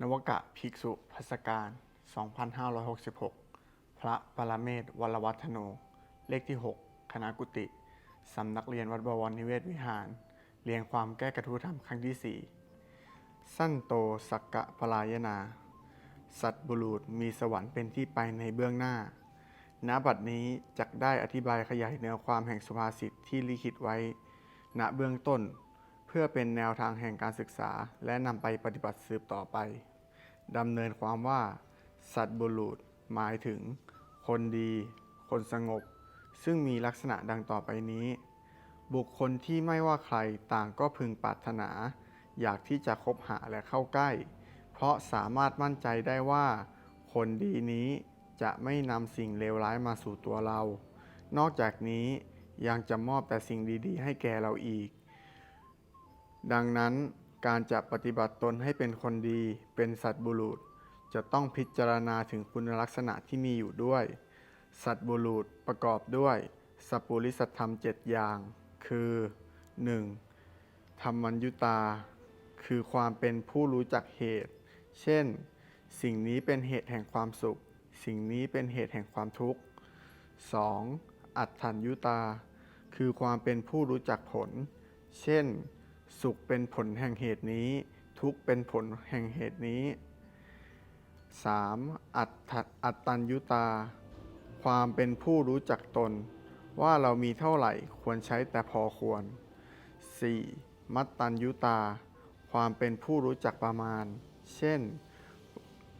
นวกะภิกษุพัสการ 2566 พระปรเมศวรวัฒโน เลขที่ 6 คณะกุติสำนักเรียนวัดบวรนิเวศวิหาร เรียงความแก้กระทู้ธรรมครั้งที่ 4 สั้นโตสักกะปลายนา สัตบุรุษมีสวรรค์เป็นที่ไปในเบื้องหน้า ณ บัดนี้จักได้อธิบายขยายแนวความแห่งสุภาษิตที่ลิขิตไว้ ณ เบื้องต้น พื่อเป็นแนวทางแห่งการศึกษา และนำไปปฏิบัติสืบต่อไปดำเนินความว่า สัตบุรุษหมายถึง คนดี คนสงบ ซึ่งมีลักษณะดังต่อไปนี้ บุคคลที่ไม่ว่าใครต่างก็พึงปรารถนา อยากที่จะคบหาและเข้าใกล้ เพราะสามารถมั่นใจได้ว่า คนดีนี้จะไม่นำสิ่งเลวร้ายมาสู่ตัวเรา นอกจากนี้ยังจะมอบแต่สิ่งดีๆ ให้แก่เราอีก ดังนั้นการจะปฏิบัติตนให้เป็นคนดี เป็นสัตบุรุษ จะต้องพิจารณาถึงคุณลักษณะที่มีอยู่ด้วย สัตบุรุษประกอบด้วยสัพปุริสธรรมเจ็ดอย่าง คือ 1. ธรรมัญยุตา คือความเป็นผู้รู้จักเหตุ เช่น สิ่งนี้เป็นเหตุแห่งความสุข สิ่งนี้เป็นเหตุแห่งความทุกข์ 2. อัตถัญยุตา คือความเป็นผู้รู้จักผล เช่น สุขเป็นผลแห่งเหตุนี้ ทุกเป็นผลแห่งเหตุนี้ 3. อัตอัตตัญยุตา ความเป็นผู้รู้จักตน ว่าเรามีเท่าไหร่ควรใช้แต่พอควร 4. มัตตัญยุตา ความเป็นผู้รู้จักประมาณ เช่น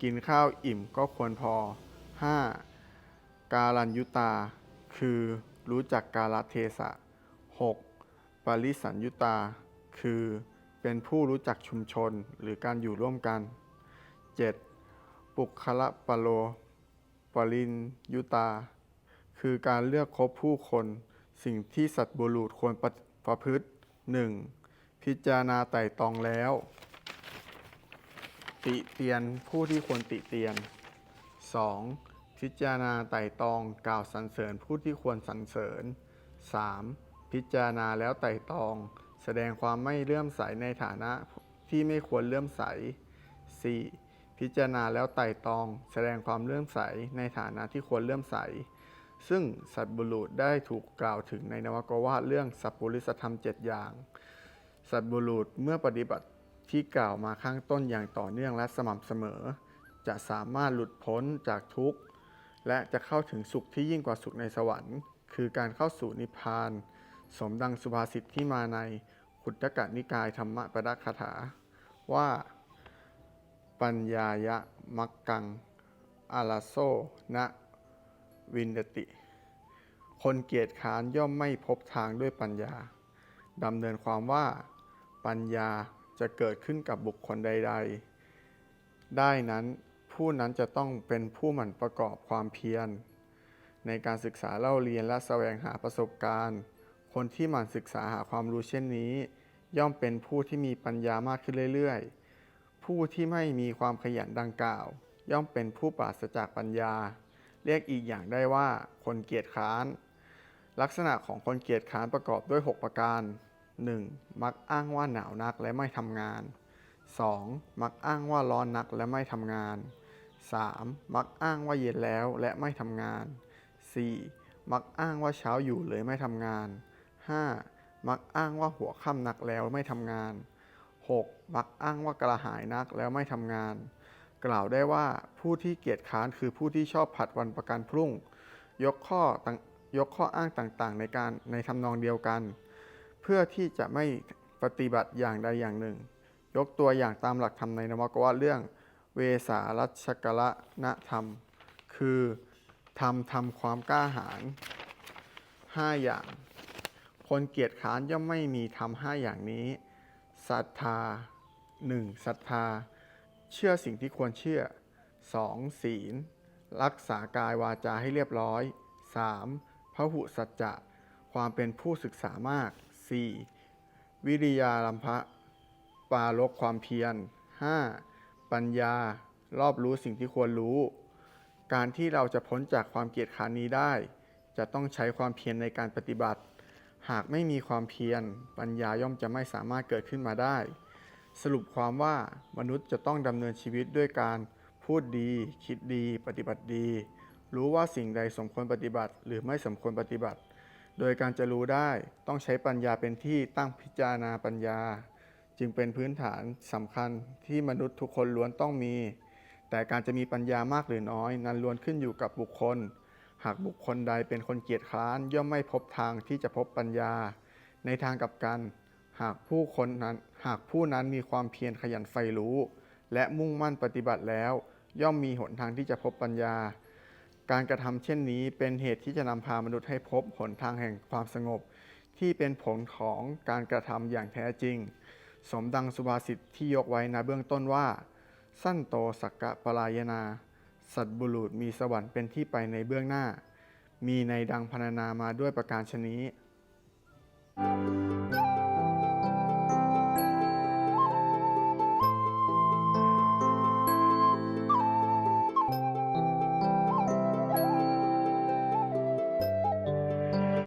กินข้าวอิ่มก็ควรพอ 5. กาลัญยุตา คือรู้จักกาลเทศะ 6. ปริสัญยุตา คือเป็นผู้รู้จักชุมชนหรือการอยู่ร่วมกัน 7. ปุคละปโล ปรินยุตา คือการเลือกคบผู้คน สิ่งที่สัตว์บุรุษควรประประพฤติ 1. พิจารณาไต่ตองแล้ว ติเตียนผู้ที่ควรติเตียน 2. พิจารณาไต่ตองกล่าวสรรเสริญผู้ที่ควรสรรเสริญ 3. พิจารณาแล้วไต่ตอง แสดงความไม่เลื่อมใสในฐานะที่ไม่ควรเลื่อมใส 4. พิจารณาแล้วไต่ตอง แสดงความเลื่อมใสในฐานะที่ควรเลื่อมใส ซึ่งสัตบุรุษได้ถูกกล่าวถึงในนวโกวาทเรื่องสัพปุริสธรรมเจ็ดอย่าง สัตบุรุษเมื่อปฏิบัติที่กล่าวมาข้างต้นอย่างต่อเนื่องและสม่ำเสมอ จะสามารถหลุดพ้นจากทุกข์ และจะเข้าถึงสุขที่ยิ่งกว่าสุขในสวรรค์ คือการเข้าสู่นิพพาน สมดังสุภาษิตที่มาใน ขุตกะนิกายธรรมปดคาถา ว่า ปัญญายะมักกังอาลาโซนะวินติ คนเกียจค้านย่อมไม่พบทางด้วยปัญญาดำเนินความว่า ปัญญาจะเกิดขึ้นกับบุคคลใด ๆ ได้นั้นผู้นั้นจะต้องเป็นผู้หมั่นประกอบความเพียร ในการศึกษาเล่าเรียนและแสวงหาประสบการณ์ คนที่หมั่นศึกษาหาความรู้เช่นนี้ ย่อมเป็นผู้ที่มีปัญญามากขึ้นเรื่อยๆ ผู้ที่ไม่มีความขยันดังกล่าว ย่อมเป็นผู้ปราศจากปัญญา เรียกอีกอย่างได้ว่า คนเกียจค้าน ลักษณะของคนเกียจค้านประกอบด้วย 6 ประการ 1. มักอ้างว่าหนาวนักและไม่ทำงาน 2. มักอ้างว่าร้อนนักและไม่ทำงาน 3. มักอ้างว่าเย็นแล้วและไม่ทำงาน 4. มักอ้างว่าเช้าอยู่เลยไม่ทำงาน 5. มักอ้างว่าหัวค่ำนักแล้วไม่ทำงาน 6. มักอ้างว่ากระหายนักแล้วไม่ทำงาน กล่าวได้ว่าผู้ที่เกียจค้านคือผู้ที่ชอบผัดวันประกันพรุ่ง ยกข้อต่างยกข้ออ้างต่างๆ ในการในทำนองเดียวกัน เพื่อที่จะไม่ปฏิบัติอย่างใดอย่างหนึ่ง ยกตัวอย่างตามหลักธรรมในนวกวาเรื่อง เวสารัชกละนธรรม คือทำทำความกล้าหาญห้าอย่าง คนเกียจค้านย่อมไม่มีทำห้าอย่างนี้ศรัทธา 1. ศรัทธา เชื่อสิ่งที่ควรเชื่อ 2. ศีล รักษากายวาจาให้เรียบร้อย 3. พระหุสัจจะ ความเป็นผู้ศึกษามาก 4. วิริยาลัมภะปาลกความเพียร 5. ปัญญา รอบรู้สิ่งที่ควรรู้ การที่เราจะพ้นจากความเกียจค้านนี้ได้ จะต้องใช้ความเพียรในการปฏิบัติ หากไม่มีความเพียร ปัญญาย่อมจะไม่สามารถเกิดขึ้นมาได้ สรุปความว่ามนุษย์จะต้องดำเนินชีวิตด้วยการพูดดี คิดดี ปฏิบัติดี รู้ว่าสิ่งใดสมควรปฏิบัติ หรือไม่สมควรปฏิบัติ โดยการจะรู้ได้ต้องใช้ปัญญาเป็นที่ตั้งพิจารณาปัญญา จึงเป็นพื้นฐานสำคัญที่มนุษย์ทุกคนล้วนต้องมี แต่การจะมีปัญญามากหรือน้อย นั้นล้วนขึ้นอยู่กับบุคคล หากบุคคลใดเป็นคนเกียจคร้านย่อมไม่พบทางที่จะพบปัญญา ในทางกลับกัน หากผู้คนนั้นหากผู้นั้นมีความเพียรขยันใฝ่รู้ และมุ่งมั่นปฏิบัติแล้ว ย่อมมีหนทางที่จะพบปัญญา การกระทำเช่นนี้เป็นเหตุที่จะนำพามนุษย์ให้พบหนทางแห่งความสงบ ที่เป็นผลของการกระทำอย่างแท้จริง สมดังสุภาษิตที่ยกไว้ในเบื้องต้นว่า สั้นโตสักกะปลายนา สัตบุรุษมีสวรรค์เป็นที่ไปในเบื้องหน้า มีในดังพรรณนามาด้วยประการชนี้